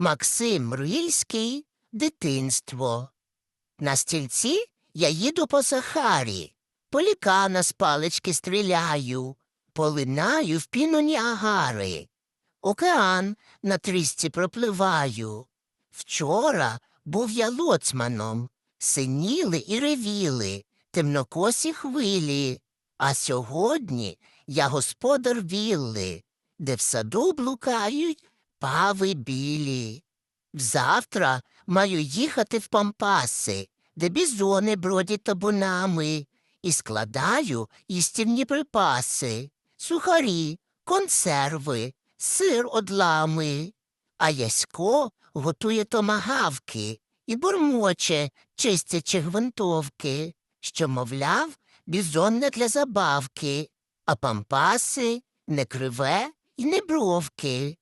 Максим Рильський Дитинство. На стільці я їду по Сахарі, полікана з палички стріляю, полинаю в піну Ніагари. Океан на трісці пропливаю. Вчора був я лоцманом, синіли і ревіли, темнокосі хвилі. А сьогодні я господар вілли, де в саду блукають пави білі. Взавтра маю їхати в Пампаси, де бізони бродять табунами, і складаю їстівні припаси, сухарі, консерви, сир одлами. А Ясько готує томагавки і бурмоче, чистячи гвинтовки, що, мовляв, бізон не для забавки, а пампаси не криве і не бровки.